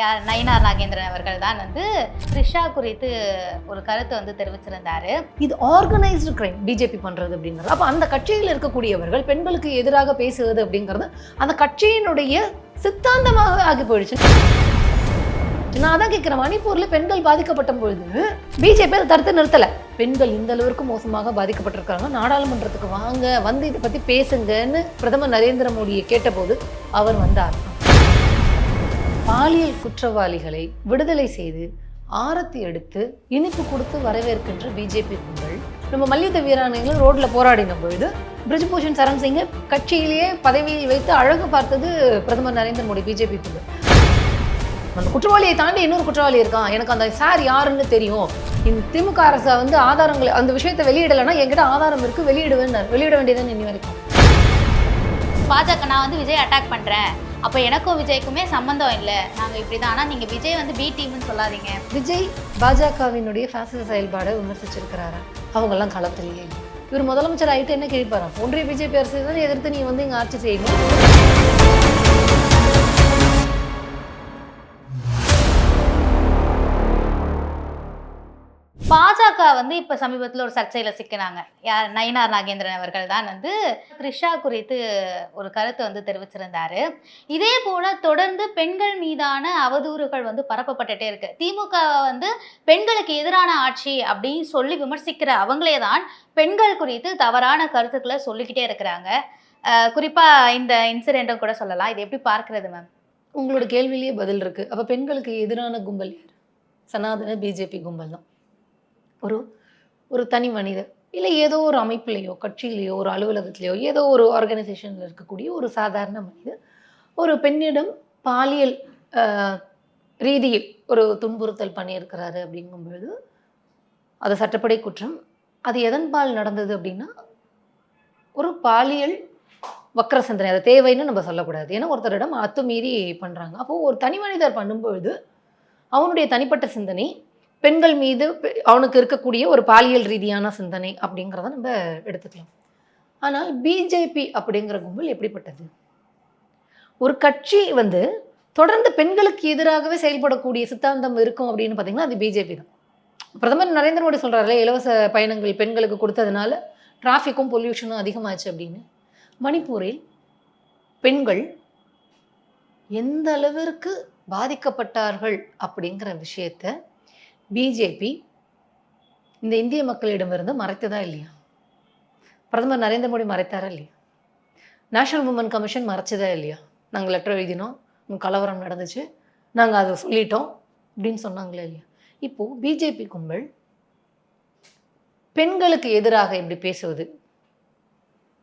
யார் நயினார் நாகேந்திரன் அவர்கள் தான் வந்து த்ரிஷா குறித்து ஒரு கருத்தை வந்து தெரிவிச்சிருந்தாரு. இது ஆர்கனைஸ்டு கிரைம் பிஜேபி பண்றது அப்படிங்கிறது அப்போ அந்த கட்சியில் இருக்கக்கூடியவர்கள் பெண்களுக்கு எதிராக பேசுவது அப்படிங்கிறது அந்த கட்சியினுடைய சித்தாந்தமாக ஆகி போயிடுச்சு. நான் அதான் கேட்குறேன் மணிப்பூரில் பெண்கள் பாதிக்கப்பட்ட பொழுது பிஜேபி அதை தடுத்து நிறுத்தலை. பெண்கள் இந்த அளவிற்கு மோசமாக பாதிக்கப்பட்டிருக்காங்க. நாடாளுமன்றத்துக்கு வாங்க வந்து இதை பற்றி பேசுங்கன்னு பிரதமர் நரேந்திர மோடியை கேட்டபோது அவர் வந்தார். பாலியல் குற்றவாளிகளை விடுதலை செய்து ஆரத்தி எடுத்து இனிப்பு கொடுத்து வரவேற்கின்ற பிஜேபி கும்பல். நம்ம மல்யுத்த வீராங்கனைகள் ரோட்ல போராடின பொழுது பிரிஜ்பூஷன் சரண் சிங்கை கட்சியிலேயே பதவியில் வைத்து அழகு பார்த்தது பிரதமர் நரேந்திர மோடி பிஜேபி கும்பல். அந்த குற்றவாளியை தாண்டி இன்னொரு குற்றவாளி இருக்கான். எனக்கு அந்த சார் யாருன்னு தெரியும். இந்த திமுக அரசை வந்து ஆதாரங்களை அந்த விஷயத்தை வெளியிடலைன்னா என்கிட்ட ஆதாரம் இருக்கு வெளியிடுவேன் வெளியிட வேண்டியதுன்னு இனி வரைக்கும். பாஜக நான் வந்து விஜய் அட்டாக் பண்றேன் அப்போ எனக்கும் விஜய்க்குமே சம்மந்தம் இல்லை. நாங்கள் இப்படி தான் ஆனால் நீங்கள் விஜய் வந்து பி டீம்னு சொல்லாதீங்க. விஜய் பாஜகவினுடைய ஃபேசிச செயல்பாடை விமர்சிச்சிருக்கிறாரா? அவங்கெல்லாம் களத்திலேயே. இல்லை. இவர் முதலமைச்சர் ஆகிட்டு என்ன கேட்பாரா ஒன்றிய பிஜேபி அரசு தான் எதிர்த்து நீ வந்து இங்கே ஆட்சி செய்யணும்? பாஜக வந்து இப்ப சமீபத்தில் ஒரு சர்ச்சையில சிக்கினாங்க. யார் நயினார் நாகேந்திரன் அவர்கள் தான் வந்து த்ரிஷா குறித்து ஒரு கருத்து வந்து தெரிவிச்சிருந்தாரு. இதே போல தொடர்ந்து பெண்கள் மீதான அவதூறுகள் வந்து பரப்பப்பட்டுட்டே இருக்கு. திமுக வந்து பெண்களுக்கு எதிரான ஆட்சி அப்படின்னு சொல்லி விமர்சிக்கிற அவங்களே தான் பெண்கள் குறித்து தவறான கருத்துக்களை சொல்லிக்கிட்டே இருக்கிறாங்க. குறிப்பாக குறிப்பா இந்த இன்சிடென்ட்டும் கூட சொல்லலாம். இது எப்படி பார்க்கறது மேம் உங்களோட கேள்வியிலேயே பதில் இருக்கு. அப்ப பெண்களுக்கு எதிரான கும்பல் யார்? சனாதன பிஜேபி கும்பல் தான். ஒரு ஒரு தனி மனிதர். இல்லை ஏதோ ஒரு அமைப்புலையோ கட்சியிலையோ ஒரு அலுவலகத்திலேயோ ஏதோ ஒரு ஆர்கனைசேஷனில் இருக்கக்கூடிய ஒரு சாதாரண மனிதர். ஒரு பெண்ணிடம் பாலியல் ரீதியில் ஒரு துன்புறுத்தல் பண்ணியிருக்கிறாரு அப்படிங்கும் பொழுது அது சட்டப்படி குற்றம். அது எதன்பால் நடந்தது அப்படின்னா ஒரு பாலியல் வக்கர சிந்தனை அது தேவைன்னு நம்ம சொல்லக்கூடாது. ஏன்னா ஒருத்தரிடம் அத்துமீறி பண்ணுறாங்க அப்போது ஒரு தனி மனிதர் பண்ணும்பொழுது அவனுடைய தனிப்பட்ட சிந்தனை பெண்கள் மீது பெ- அவனுக்கு இருக்கக்கூடிய ஒரு பாலியல் ரீதியான சிந்தனை அப்படிங்கிறத நம்ம எடுத்துக்கலாம். ஆனால் பிஜேபி அப்படிங்கிற கும்பல் எப்படிப்பட்டது? ஒரு கட்சி வந்து தொடர்ந்து பெண்களுக்கு எதிராகவே செயல்படக்கூடிய சித்தாந்தம் இருக்கும் அப்படின்னு பார்த்தீங்கன்னா அது பிஜேபி தான். பிரதமர் நரேந்திர மோடி சொல்கிறாருல இலவச பயணங்கள் பெண்களுக்கு கொடுத்ததுனால டிராஃபிக்கும் பொல்யூஷனும் அதிகமாச்சு அப்படின்னு. மணிப்பூரில் பெண்கள் எந்த அளவிற்கு பாதிக்கப்பட்டார்கள் அப்படிங்கிற விஷயத்தை பிஜேபி இந்த இந்திய மக்களிடமிருந்து மறைத்ததா இல்லையா? பிரதமர் நரேந்திர மோடி மறைத்தாரா இல்லையா? நேஷனல் உமன் கமிஷன் மறைச்சதா இல்லையா? நாங்கள் லெட்டர் எழுதினோம் கலவரம் நடந்துச்சு நாங்கள் அதை சொல்லிட்டோம் அப்படின்னு சொன்னாங்களே இல்லையா? இப்போது பிஜேபி கும்பல் பெண்களுக்கு எதிராக இப்படி பேசுவது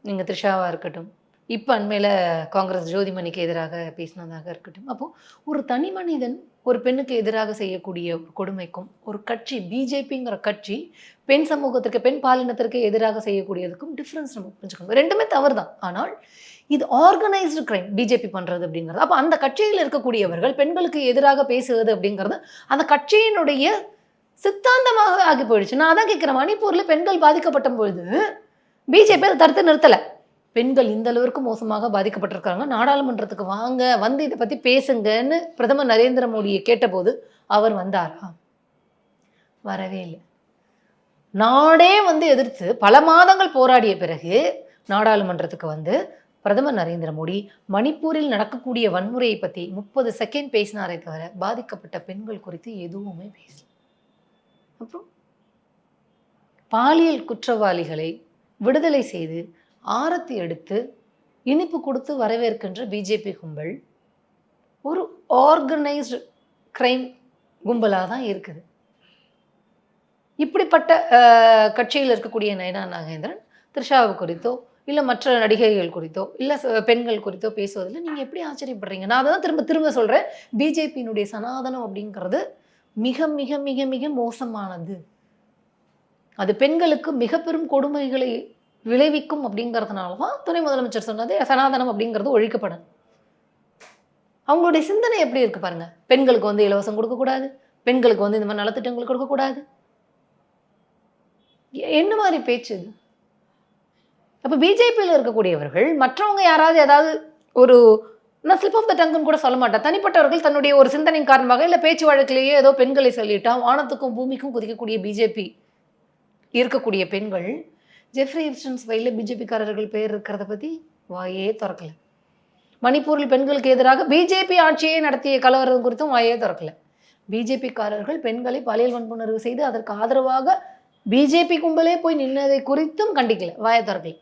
நீங்கள் த்ரிஷாவாக இருக்கட்டும் இப்போ அண்மையில் காங்கிரஸ் ஜோதிமணிக்கு எதிராக பேசினதாக இருக்கட்டும். அப்போது ஒரு தனி மனிதன் ஒரு பெண்ணுக்கு எதிராக செய்யக்கூடிய ஒரு கொடுமைக்கும் ஒரு கட்சி பிஜேபிங்கிற கட்சி பெண் சமூகத்திற்கு பெண் பாலினத்திற்கு எதிராக செய்யக்கூடியதுக்கும் டிஃப்ரென்ஸ் நம்ம புரிஞ்சுக்கணும். ரெண்டுமே தவறு தான் ஆனால் இது ஆர்கனைஸ்டு கிரைம் பிஜேபி பண்ணுறது அப்படிங்கிறது. அப்போ அந்த கட்சியில் இருக்கக்கூடியவர்கள் பெண்களுக்கு எதிராக பேசுவது அப்படிங்கிறது அந்த கட்சியினுடைய சித்தாந்தமாக ஆகி போயிடுச்சு. நான் அதான் கேட்குறேன் மணிப்பூரில் பெண்கள் பாதிக்கப்பட்ட பொழுது பிஜேபி அதை தடுத்து நிறுத்தலை. பெண்கள் இந்த அளவிற்கு மோசமாக பாதிக்கப்பட்டிருக்காங்க நாடாளுமன்றத்துக்கு வாங்க வந்து இதை பற்றி பேசுங்கன்னு பிரதமர் நரேந்திர மோடியை கேட்டபோது அவர் வந்தாரா? வரவே இல்லை. நாடே வந்து எதிர்த்து பல மாதங்கள் போராடிய பிறகு நாடாளுமன்றத்துக்கு வந்து பிரதமர் நரேந்திர மோடி மணிப்பூரில் நடக்கக்கூடிய வன்முறையை பற்றி முப்பது செகண்ட் பேசினாரே தவிர பாதிக்கப்பட்ட பெண்கள் குறித்து எதுவுமே பேசல. அப்புறம் பாலியல் குற்றவாளிகளை விடுதலை செய்து ஆரத்தி எடுத்து இனிப்பு கொடுத்து வரவேற்கின்ற பிஜேபி கும்பல் ஒரு ஆர்கனைஸ்டு கிரைம் கும்பலாக தான் இருக்குது. இப்படிப்பட்ட கட்சியில் இருக்கக்கூடிய நயனா நாகேந்திரன் த்ரிஷாவை குறித்தோ இல்லை மற்ற நடிகைகள் குறித்தோ இல்லை பெண்கள் குறித்தோ பேசுவதில் நீங்கள் எப்படி ஆச்சரியப்படுறீங்க? நான் அதை தான் திரும்ப திரும்ப சொல்கிறேன் பிஜேபியினுடைய சனாதனம் அப்படிங்கிறது மிக மிக மிக மிக மோசமானது. அது பெண்களுக்கு மிக பெரும் கொடுமைகளை விளைவிக்கும் அப்படிங்கிறதுனால தான் துணை முதலமைச்சர் சொன்னது சனாதனம் அப்படிங்கிறது ஒழிக்கப்படும் அவங்களுடைய சிந்தனை எப்படி இருக்கு பாருங்க. பெண்களுக்கு வந்து இலவசம் கொடுக்கக்கூடாது. பெண்களுக்கு வந்து இந்த மாதிரி நலத்திட்டங்கள் கொடுக்கக்கூடாது. என்ன மாதிரி பேச்சு இது? அப்போ பிஜேபியில் இருக்கக்கூடியவர்கள் மற்றவங்க யாராவது ஏதாவது ஒரு நான் ஸ்லிப் ஆஃப் த டங்குன்னு கூட சொல்ல மாட்டேன். தனிப்பட்டவர்கள் தன்னுடைய ஒரு சிந்தனையின் காரணமாக இல்லை பேச்சு வழக்கிலேயே ஏதோ பெண்களை சொல்லிட்டா வானத்துக்கும் பூமிக்கும் குதிக்கக்கூடிய பிஜேபி இருக்கக்கூடிய பெண்கள் ஜெஃப்ரி எப்ஸ்டன்ஸ் வயலில் பிஜேபிக்காரர்கள் பேர் இருக்கிறத பற்றி வாயே திறக்கல. மணிப்பூரில் பெண்களுக்கு எதிராக பிஜேபி ஆட்சியை நடத்திய கலவரம் குறித்தும் வாயே திறக்கல. பிஜேபிக்காரர்கள் பெண்களை பாலியல் வன்புணர்வு செய்து அதற்கு ஆதரவாக பிஜேபி கும்பலே போய் நின்னதை குறித்தும் கண்டிக்கல. வாயை திறக்கல.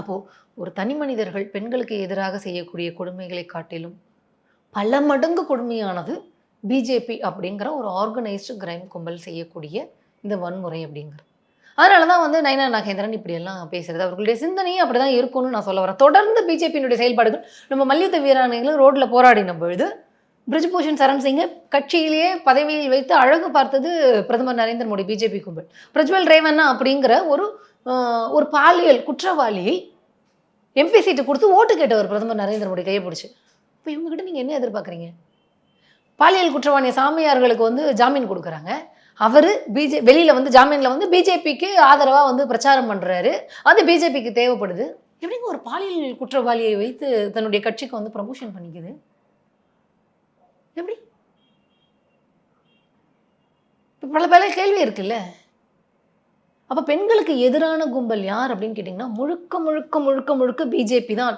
அப்போது ஒரு தனி மனிதர்கள் பெண்களுக்கு எதிராக செய்யக்கூடிய கொடுமைகளை காட்டிலும் பல மடங்கு கொடுமையானது பிஜேபி அப்படிங்கிற ஒரு ஆர்கனைஸ்டு கிரைம் கும்பல் செய்யக்கூடிய இந்த வன்முறை அப்படிங்கிறது. அதனால தான் வந்து நயனா நாகேந்திரன் இப்படியெல்லாம் பேசுறது. அவர்களுடைய சிந்தனையும் அப்படி தான் இருக்கும்னு நான் சொல்ல வரேன். தொடர்ந்து பிஜேபியினுடைய செயல்பாடுகள் நம்ம மல்யுத்த வீராங்கனைகளும் ரோட்டில் போராடின பொழுது பிரிஜ்பூஷன் சரண் சிங்கை கட்சியிலேயே பதவியில் வைத்து அழகு பார்த்தது பிரதமர் நரேந்திர மோடி பிஜேபி கும்பல். பிரஜ்வல் ரேவண்ணா அப்படிங்கிற ஒரு ஒரு பாலியல் குற்றவாளியை எம்பி சீட்டு கொடுத்து ஓட்டு கேட்டவர் பிரதமர் நரேந்திர மோடி கையை பிடிச்சி. இப்போ இவங்ககிட்ட நீங்கள் என்ன எதிர்பார்க்குறீங்க? பாலியல் குற்றவாளிய சாமியார்களுக்கு வந்து ஜாமீன் கொடுக்குறாங்க. அவர் பிஜே வெளியில் வந்து ஜாமீனில் வந்து பிஜேபிக்கு ஆதரவாக வந்து பிரச்சாரம் பண்ணுறாரு அது பிஜேபிக்கு தேவைப்படுது. எப்படிங்க ஒரு பாலியல் குற்றவாளியை வைத்து தன்னுடைய கட்சிக்கு வந்து ப்ரமோஷன் பண்ணிக்குது? எப்படி? பல பல கேள்வி இருக்குல்ல? அப்போ பெண்களுக்கு எதிரான கும்பல் யார் அப்படின்னு கேட்டிங்கன்னா முழுக்க முழுக்க முழுக்க முழுக்க பிஜேபி தான்.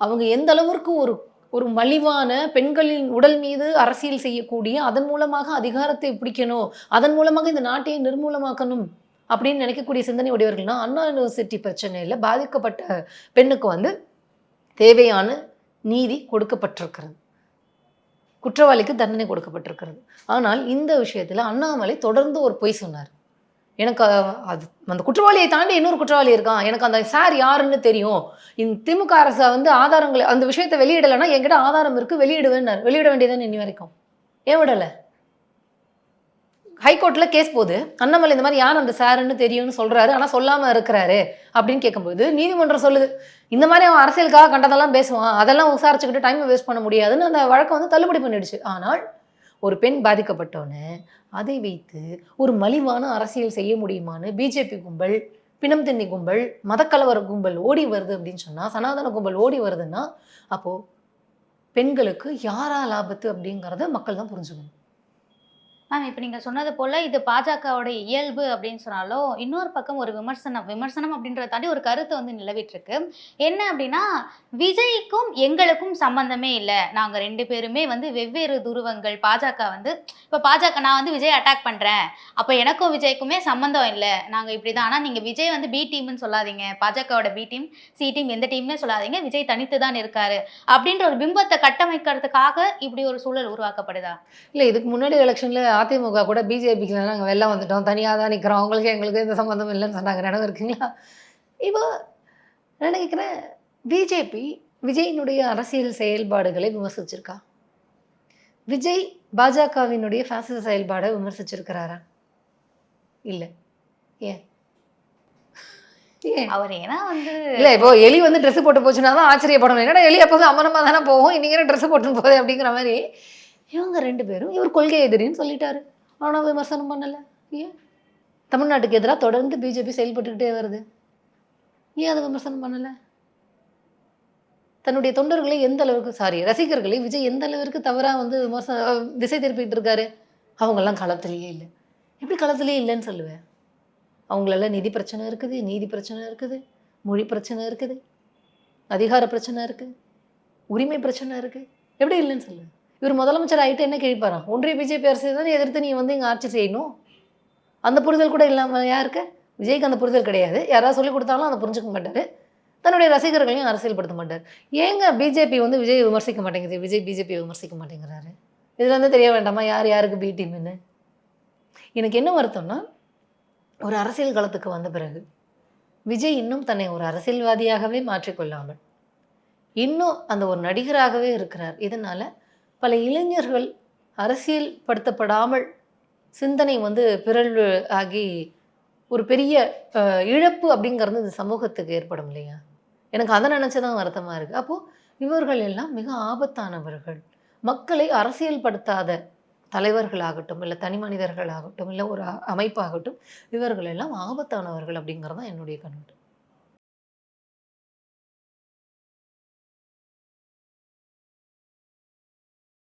அவங்க எந்த அளவிற்கு ஒரு ஒரு மலிவான பெண்களின் உடல் மீது அரசியல் செய்யக்கூடிய அதன் மூலமாக அதிகாரத்தை பிடிக்கணும் அதன் மூலமாக இந்த நாட்டையை நிர்மூலமாக்கணும் அப்படின்னு நினைக்கக்கூடிய சிந்தனை உடையவர்கள்னா அண்ணா யூனிவர்சிட்டி பிரச்சனையில் பாதிக்கப்பட்ட பெண்ணுக்கு வந்து தேவையான நீதி கொடுக்கப்பட்டிருக்கிறது. குற்றவாளிக்கு தண்டனை கொடுக்கப்பட்டிருக்கிறது. ஆனால் இந்த விஷயத்தில் அண்ணாமலை தொடர்ந்து ஒரு பொய் சொன்னார். எனக்கு அது அந்த குற்றவாளியை தாண்டி இன்னொரு குற்றவாளி இருக்கான். எனக்கு அந்த சார் யாருன்னு தெரியும். இந்த திமுக அரசை வந்து ஆதாரங்களை அந்த விஷயத்தை வெளியிடலைன்னா என்கிட்ட ஆதாரம் இருக்குது வெளியிடுவேன்னாரு. வெளியிட வேண்டியதுன்னு இன்னி வரைக்கும்? ஏன் விடலை? ஹைகோர்ட்டில் கேஸ் போகுது. அண்ணாமலை இந்த மாதிரி யார் அந்த சாருன்னு தெரியும்னு சொல்கிறாரு ஆனால் சொல்லாமல் இருக்கிறாரு அப்படின்னு கேட்கும்போது நீதிமன்றம் சொல்லுது இந்த மாதிரி அவன் அரசியலுக்காக கண்டதெல்லாம் பேசுவான். அதெல்லாம் விசாரிச்சுக்கிட்டு டைமை வேஸ்ட் பண்ண முடியாதுன்னு அந்த வழக்கை வந்து தள்ளுபடி பண்ணிடுச்சு. ஆனால் ஒரு பெண் பாதிக்கப்பட்டோன்னு அதை வைத்து ஒரு மலிவான அரசியல் செய்ய முடியுமான்னு பிஜேபி கும்பல் பிணம் திண்ணி கும்பல் மதக்கலவர கும்பல் ஓடி வருது அப்படின்னு சொன்னால் சனாதன கும்பல் ஓடி வருதுன்னா அப்போது பெண்களுக்கு யாரால் லாபத்து அப்படிங்கிறத மக்கள் தான் புரிஞ்சுக்கணும். மேம் இப்போ நீங்கள் சொன்னது போல் இது பாஜகவோட இயல்பு அப்படின்னு சொன்னாலும் இன்னொரு பக்கம் ஒரு விமர்சனம் விமர்சனம் அப்படின்றத தாண்டி ஒரு கருத்து வந்து நிலவிட்டுருக்கு. என்ன அப்படின்னா விஜய்க்கும் எங்களுக்கும் சம்பந்தமே இல்லை. நாங்கள் ரெண்டு பேருமே வந்து வெவ்வேறு துருவங்கள் பாஜக வந்து இப்போ பாஜக நான் வந்து விஜய் அட்டாக் பண்ணுறேன் அப்போ எனக்கும் விஜய்க்குமே சம்மந்தம் இல்லை. நாங்கள் இப்படி தான் ஆனால் நீங்கள் விஜய் வந்து பி டீம்னு சொல்லாதீங்க. பாஜகவோட பி டீம் சி டீம் எந்த டீம்னே சொல்லாதீங்க. விஜய் தனித்து தான் இருக்காரு. அப்படின்ற ஒரு பிம்பத்தை கட்டமைக்கிறதுக்காக இப்படி ஒரு சூழல் உருவாக்கப்படுதா? இல்லை இதுக்கு முன்னாடி எலெக்ஷனில் அதிமுக கூட பிஜேபிக்கு நாங்கள் வெளில வந்துட்டோம். தனியாக தான் நிற்கிறோம் அவங்களுக்கு எங்களுக்கு எந்த சம்மந்தம் இல்லைன்னு சொன்னாங்க. நினைவு இருக்குங்களா? இப்போ நான் நினைக்கிறேன் பிஜேபி விஜயினுடைய அரசியல் செயல்பாடுகளை விமர்சிச்சிருக்கா? விஜய் பாஜகவினுடைய ஃபேசிச செயல்பாடை விமர்சிச்சிருக்கிறாரா? இல்லை. ஏன்? அவர் ஏன்னா வந்து இல்லை இப்போ எலி வந்து ட்ரெஸ் போட்டு போச்சுன்னா தான் ஆச்சரியப்படணும். என்னடா எலி அப்போது அமனமாக தானே போகும்? இன்னைக்கு ட்ரெஸ் போட்டு போகுது அப்படிங்கிற மாதிரி இவங்க ரெண்டு பேரும் இவர் கொள்கை எதிரின்னு சொல்லிட்டாரு. ஆனால் விமர்சனம் பண்ணலை. ஏன்? தமிழ்நாட்டுக்கு எதிராக தொடர்ந்து பிஜேபி செயல்பட்டுக்கிட்டே வருது. ஏன் அதை விமர்சனம் பண்ணலை? தன்னுடைய தொண்டர்களை எந்த அளவுக்கு சாரி ரசிகர்களை விஜய் எந்த அளவிற்கு தவறாக வந்து விமர்சன திசை திருப்பிட்டு இருக்காரு? அவங்கெல்லாம் களத்திலேயே இல்லை. எப்படி களத்திலேயே இல்லைன்னு சொல்லுவேன் அவங்களெல்லாம் நிதி பிரச்சனை இருக்குது நீதி பிரச்சனை இருக்குது மொழி பிரச்சனை இருக்குது அதிகார பிரச்சனை இருக்குது உரிமை பிரச்சனை இருக்குது எப்படி இல்லைன்னு சொல்லுவேன் இவர் முதலமைச்சர் ஆகிட்டு என்ன கிழிப்பாராம் ஒன்றிய பிஜேபி அரசு தானே எதிர்த்து நீ வந்து இங்கே ஆட்சி செய்யணும்? அந்த புரிதல் கூட இல்லாமல் யாருக்கு விஜய்க்கு அந்த புரிதல் கிடையாது. யாராவது சொல்லி கொடுத்தாலும் அதை புரிஞ்சுக்க மாட்டார். தன்னுடைய ரசிகர்களையும் அரசியல்படுத்த மாட்டார்? ஏங்க பிஜேபி வந்து விஜய் விமர்சிக்க மாட்டேங்குது? விஜய் பிஜேபி விமர்சிக்க மாட்டேங்கிறாரு. இதுலேருந்து தெரிய வேண்டாமா? யார் யாருக்கு பி டீம்னு எனக்கு என்ன வருத்தம்னா ஒரு அரசியல் களத்துக்கு வந்த பிறகு விஜய் இன்னும் தன்னை ஒரு அரசியல்வாதியாகவே மாற்றிக்கொள்ளாமல் இன்னும் அந்த ஒரு நடிகராகவே இருக்கிறார். இதனால் பல இளைஞர்கள் அரசியல் படுத்தப்படாமல் சிந்தனை வந்து பிறழ்வு ஆகி ஒரு பெரிய இழப்பு அப்படிங்கிறது இந்த சமூகத்துக்கு ஏற்படும் இல்லையா? எனக்கு அதை நினச்சி தான் வருத்தமாக இருக்குது அப்போது இவர்கள் எல்லாம் மிக ஆபத்தானவர்கள். மக்களை அரசியல்படுத்தாத தலைவர்களாகட்டும் இல்லை தனி மனிதர்களாகட்டும் இல்லை ஒரு அ- அமைப்பாகட்டும் இவர்கள் எல்லாம் ஆபத்தானவர்கள் அப்படிங்கிறது தான் என்னுடைய கண்ணோட்டம்.